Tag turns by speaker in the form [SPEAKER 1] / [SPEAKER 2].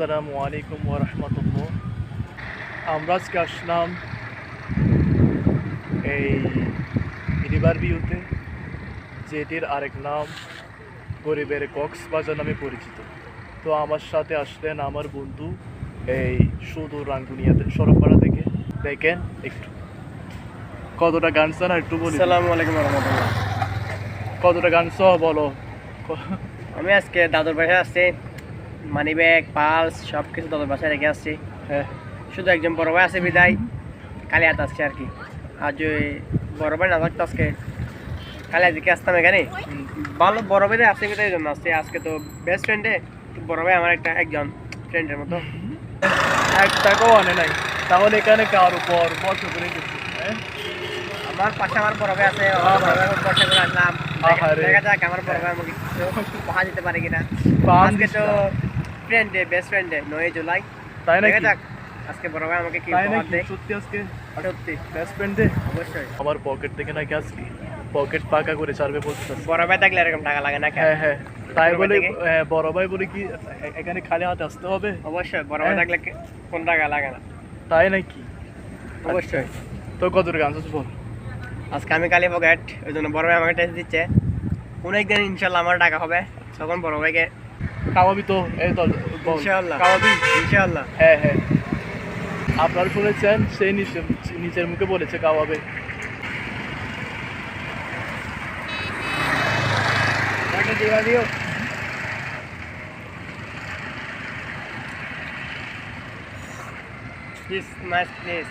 [SPEAKER 1] আসসালামু আলাইকুম ওরহমতুল্লাহ আমরা আজকে আসলাম এই রিভার ভিউতে যেটির আরেক নাম গরিবের কক্সবাজার নামে পরিচিত। তো আমার সাথে আসলেন আমার বন্ধু এই সুদূর রাঙ্গুনিয়াতে সরবপাড়া থেকে। দেখেন একটু। কতটা গান না একটু বলি।
[SPEAKER 2] আসসালামু আলাইকুম রহমতুল্লাহ।
[SPEAKER 1] কতটা গান সহ বলো।
[SPEAKER 2] আমি আজকে দাদুর বাসায় আসছি। মানি ব্যাগ পালস সব কিছু দাদুর বাসায় রেখে আসছি।
[SPEAKER 1] হ্যাঁ।
[SPEAKER 2] শুধু একজন বড় ভাই আছে বিদায়। কালে হাত আসছে আর কি। আর যদি বড় ভাই না থাকতো আজকে কালে আজকে আসতাম এখানে। ভালো বড় ভাই আসছে বিদায় জন্য আসছে। আজকে তো বেস্ট ফ্রেন্ডে বড় ভাই আমার একটা একজন ফ্রেন্ডের মতো।
[SPEAKER 1] এক টাকাও আনে নাই। তাহলে এখানে কার উপর? বসে করে গেছে হ্যাঁ?
[SPEAKER 2] আমার পাশে আমার বড় ভাই আছে ভাই করে আসলাম। দেখা- যাক আমার বড় ভাই আমাকে কিছু পাহা দিতে পারে কিনা। আজকে তো। Friend day best friend day নয় জুলাই
[SPEAKER 1] তাই
[SPEAKER 2] দেখা
[SPEAKER 1] নাকি?
[SPEAKER 2] যাক আজকে বড় ভাই আমাকে কি উপহার দেয়?
[SPEAKER 1] সত্যি আজকে?
[SPEAKER 2] সত্যি।
[SPEAKER 1] বেস্ট ফ্রেন্ড দে
[SPEAKER 2] অবশ্যই।
[SPEAKER 1] আমার পকেট থেকে নাকি আজকে পকেট পাকা করে ছাড়বে বলতেছে
[SPEAKER 2] বড় ভাই থাকলে এরকম টাকা লাগে না
[SPEAKER 1] হ্যাঁ হ্যাঁ। তাই বলে হ্যাঁ, বড় ভাই বলে কি এখানে খালি হাতে আসতে হবে?
[SPEAKER 2] অবশ্যই বড় ভাই
[SPEAKER 1] হ্যাঁ।
[SPEAKER 2] থাকলে কোন টাকা লাগে না।
[SPEAKER 1] তাই নাকি?
[SPEAKER 2] অবশ্যই।
[SPEAKER 1] তো কত টাকা আনছিস বল?
[SPEAKER 2] আজকে আমি কালি পকেট ওই জন্য বড় ভাই আমাকে টেস্ট দিচ্ছে। কোন একদিন ইনশাল্লাহ আমার টাকা হবে তখন বড় ভাইকে
[SPEAKER 1] খাওয়াবি তো। এই তো
[SPEAKER 2] ইনশাআল্লাহ।
[SPEAKER 1] খাওয়াবি
[SPEAKER 2] ইনশাল্লাহ
[SPEAKER 1] হ্যাঁ হ্যাঁ। আপনারা শুনেছেন সেই নিচের মুখে বলেছে
[SPEAKER 2] কাবাবে। দিও। Please nice please